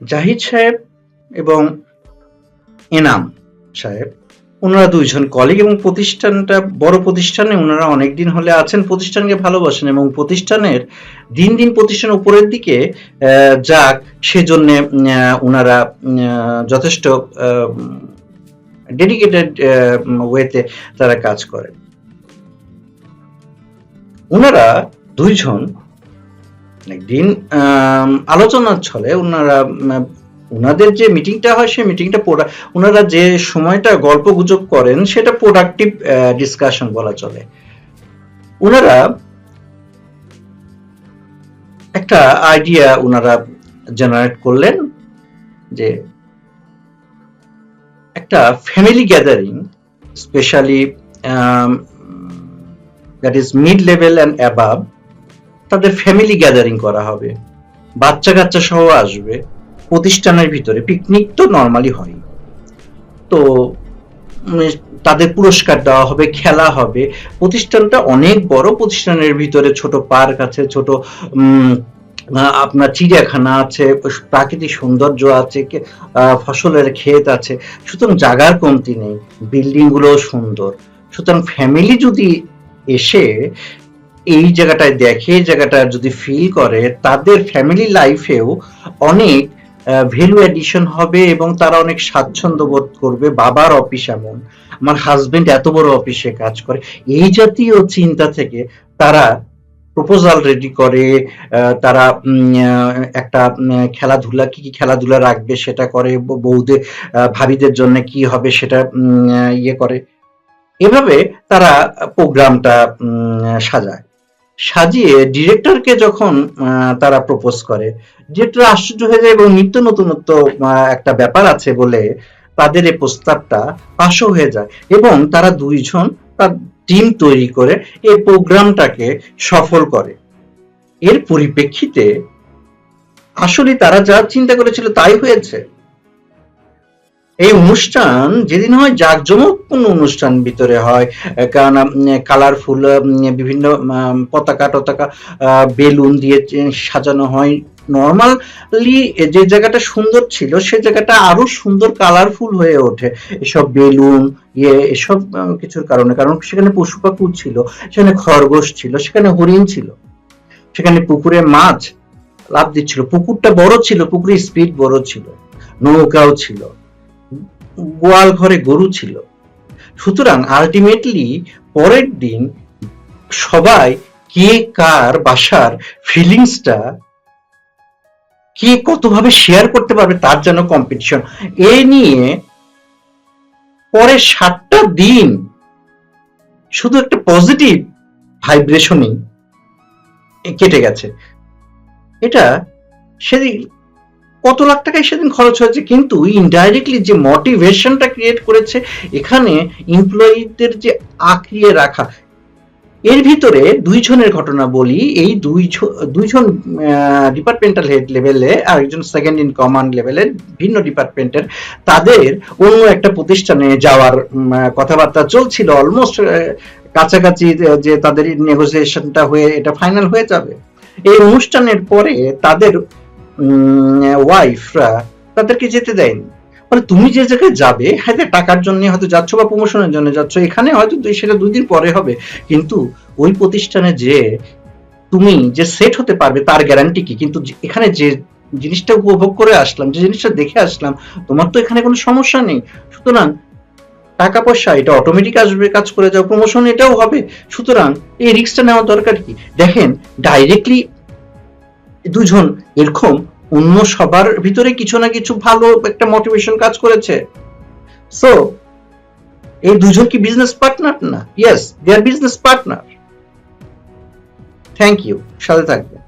জাহিদ সাহেব এবং এনাম সাহেব। ওনারা দুইজন কলিগ এবং প্রতিষ্ঠানটা বড় প্রতিষ্ঠানে ওনারা অনেকদিন হলে আছেন, প্রতিষ্ঠানকে ভালোবাসেন এবং প্রতিষ্ঠানের দিন দিন প্রতিষ্ঠান উপরের দিকে যাক, সেজন্য ওনারা যথেষ্ট ডেডিকেটেড ওয়েতে তারা কাজ করেন। ওনারা দুইজন একদিন আলোচনার ছলে ওনারা ওনাদের যে মিটিংটা হয় সেই মিটিংটা ওনারা যে সময়টা গল্প গুজব করেন সেটা প্রোডাক্টিভ ডিসকাশন বলা চলে। ওনারা একটা আইডিয়া ওনারা জেনারেট করলেন যে একটা family gathering specially that is mid level and above তাদের ফ্যামিলি গ্যাদারিং করা হবে। বাচ্চা কাচ্চা সহ আসবে। প্রতিষ্ঠানের ভিতরে পিকনিক তো নর্মালি হয় তো তাদের পুরস্কার দেওয়া হবে, খেলা হবে। প্রতিষ্ঠানটা অনেক বড়। প্রতিষ্ঠানের ভিতরে ছোট পার্ক আছে, ছোট আপনার চিড়িয়াখানা আছে, প্রাকৃতিক সৌন্দর্য আছে ফসলের ক্ষেত আছে। সুতরাং জাগার কমতি নেই। বিল্ডিংগুলো সুন্দর। সুতরাং ফ্যামিলি যদি এসে এই জায়গাটায় দেখে জায়গাটা যদি ফিল করে, তাদের ফ্যামিলি লাইফেও অনেক ভ্যালু এডিশন হবে এবং তারা অনেক স্বাচ্ছন্দ্য বোধ করবে। বাবার অফিস এমন, আমার হাজবেন্ড এত বড় অফিসে কাজ করে। এই জাতীয় চিন্তা থেকে তারা প্রপোজাল রেডি করে তারা একটা খেলাধুলা, কি কি খেলাধুলা রাখবে সেটা করে, ব- বউদের ভাবিদের জন্য কি হবে সেটা ইয়ে করে। এভাবে তারা প্রোগ্রামটা সাজায়। সাজিয়ে ডিরেক্টরকে যখন তারা প্রপোজ করে ডিরেক্টর আশ্চর্য হয়ে যায় এবং নিত্য নতুনত্ব একটা ব্যাপার আছে বলে তাদের এই প্রস্তাবটা পাশও হয়ে যায় এবং তারা দুইজন তার টিম তৈরি করে এই প্রোগ্রামটাকে সফল করে। এর পরিপ্রেক্ষিতে আসলে তারা যা চিন্তা করেছিল তাই হয়েছে। এই অনুষ্ঠান যেদিন হয় জাঁকজমকপূর্ণ অনুষ্ঠান ভিতরে হয়, কারণ কালারফুল বিভিন্ন পতাকা টতাকা বেলুন দিয়ে সাজানো হয়। নর্মালি যে জায়গাটা সুন্দর ছিল, সে জায়গাটা আরও সুন্দর, কালারফুল হয়ে ওঠে। এসব বেলুন ইয়ে এসব কিছুর কারণে। কারণ সেখানে পশু পাখি ছিল, সেখানে খরগোশ ছিল, সেখানে হরিণ ছিল, সেখানে পুকুরে মাছ লাভ দিচ্ছিল। পুকুরটা বড় ছিল, পুকুরের স্পিড বড় ছিল, নৌকাও ছিল। গোয়াল ঘরে গরু ছিল। সুতরাং আলটিমেটলি পরের দিন সবাই কে কার বাসার ফিলিংসটা কে কতভাবে শেয়ার করতে পারবে তার যেন কম্পিটিশন এ নিয়ে পরে সাতটা দিন শুধু একটা পজিটিভ ভাইব্রেশনই কেটে গেছে। এটা সেদিন কত লাখ টাকায় সেদিন খরচ হয়েছে? কিন্তু ইনডাইরেক্টলি যে মোটিভেশনটা ক্রিয়েট করেছে, এখানে এমপ্লয়ীদের যে আঁকড়িয়ে রাখা, এর ভিতরে দুইজনের ঘটনা বলি। এই দুইজন ডিপার্টমেন্টাল হেড লেভেলে আর একজন সেকেন্ড ইন কমান্ড লেভেলে ভিন্ন ডিপার্টমেন্টের তাদের অন্য একটা প্রতিষ্ঠানে যাওয়ার কথাবার্তা চলছিল অলমোস্ট কাছাকাছি যে তাদের নেগোসিয়েশনটা হয়ে, এটা ফাইনাল হয়ে যাবে। এই অনুষ্ঠানের পরে তাদের ওয়াইফরা তাদেরকে যেতে দেয়নি। মানে তুমি যে জায়গায় যাবে, হয়তো টাকার জন্য হয়তো যাচ্ছ বা প্রমোশনের জন্য যাচ্ছ, এখানে হয়তো সেটা দুদিন পরে হবে। কিন্তু ওই প্রতিষ্ঠানে যে তুমি যে সেট হতে পারবে, তার গ্যারান্টি কি? কিন্তু এখানে যে জিনিসটা উপভোগ করে আসলাম, যে জিনিসটা দেখে আসলাম, তোমার তো এখানে কোনো সমস্যা নেই। সুতরাং টাকা পয়সা এটা অটোমেটিক আসবে, কাজ করে যাও প্রমোশন এটাও হবে। সুতরাং এই রিস্কটা নেওয়া দরকার কি? দেখেন ডাইরেক্টলি দুজন এরকম অন্য সবার ভিতরে কিছু না কিছু ভালো একটা মোটিভেশন কাজ করেছে। সো এই দুজন কি বিজনেস পার্টনার না yes they are business partner thank you সাথে থাকবেন।